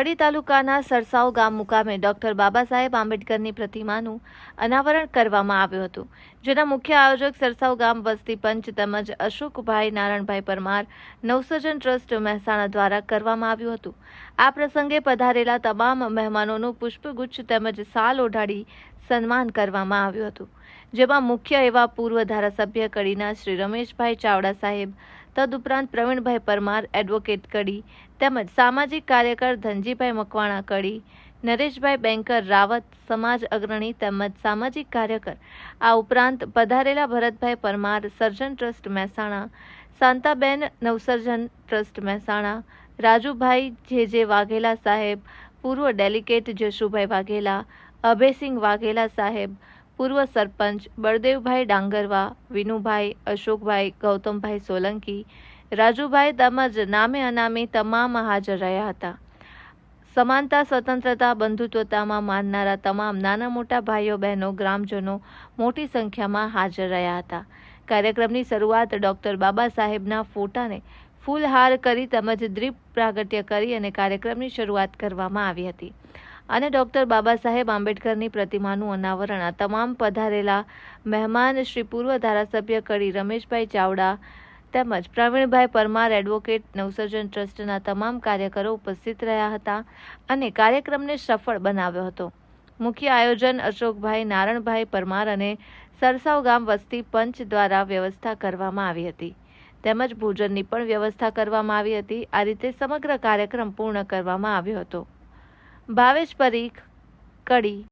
કડી તાલુકાના સરસાવ ગામ મુકામે ડોક્ટર બાબા સાહેબ આંબેડકરની પ્રતિમાનું અનાવરણ કરવામાં આવ્યું હતું, જેના મુખ્ય આયોજક સરસાવ ગામ વસ્તી પંચ તેમજ અશોકભાઈ નારણભાઈ પરમાર નવસર્જન ટ્રસ્ટ મહેસાણા દ્વારા કરવામાં આવ્યું હતું. આ પ્રસંગે પધારેલા તમામ મહેમાનોનું પુષ્પગુચ્છ તેમજ સાલ ઓઢાડી સન્માન કરવામાં આવ્યું હતું, જેમાં મુખ્ય એવા પૂર્વ ધારાસભ્ય કડીના શ્રી રમેશભાઈ ચાવડા સાહેબ તદુપરાંત પ્રવીણભાઈ પરમાર એડવોકેટ કડી, તેમજ સામાજિક કાર્યકર ધનજીભાઈ મકવાણા કડી, નરેશભાઈ બેંકર રાવત, સમાજ અગ્રણી તેમજ સામાજિક કાર્યકર, આ ઉપરાંત પધારેલા Bharatbhai Parmar, Sarjan trust Mahesana, Shantaben Navsarjan trust Mahesana, Rajubhai J J Vaghela સાહેબ, પૂર્વ ડેલિગેટ જશુભાઈ વાઘેલા, અભયસિંહ વાઘેલા સાહેબ પૂર્વ સરપંચ બળદેવભાઈ ડાંગરવા, વિનુભાઈ, અશોકભાઈ, ગૌતમભાઈ સોલંકી, રાજુભાઈ તેમજ નામે અનામે તમામ હાજર રહ્યા હતા. સમાનતા, સ્વતંત્રતા, બંધુત્વતામાં માનનારા તમામ નાના મોટા ભાઈઓ, બહેનો, ગ્રામજનો મોટી સંખ્યામાં હાજર રહ્યા હતા. કાર્યક્રમની શરૂઆત ડૉક્ટર બાબા સાહેબના ફોટાને ફૂલહાર કરી તેમજ દ્વીપ પ્રાગટ્ય કરી અને કાર્યક્રમની શરૂઆત કરવામાં આવી હતી. અને ડૉક્ટર બાબા સાહેબ આંબેડકરની પ્રતિમાનું અનાવરણ. આ તમામ પધારેલા મહેમાન શ્રી પૂર્વ ધારાસભ્ય કડી રમેશભાઈ ચાવડા તેમજ પ્રવીણભાઈ પરમાર એડવોકેટ નવસર્જન ટ્રસ્ટના તમામ કાર્યકરો ઉપસ્થિત રહ્યા હતા અને કાર્યક્રમને સફળ બનાવ્યો હતો. મુખ્ય આયોજન અશોકભાઈ નારણભાઈ પરમાર અને સરસાવ ગામ વસ્તી પંચ દ્વારા વ્યવસ્થા કરવામાં આવી હતી. તેમજ ભોજનની પણ વ્યવસ્થા કરવામાં આવી હતી. આ રીતે સમગ્ર કાર્યક્રમ પૂર્ણ કરવામાં આવ્યો હતો. ભાવેશ પરીખ કડી.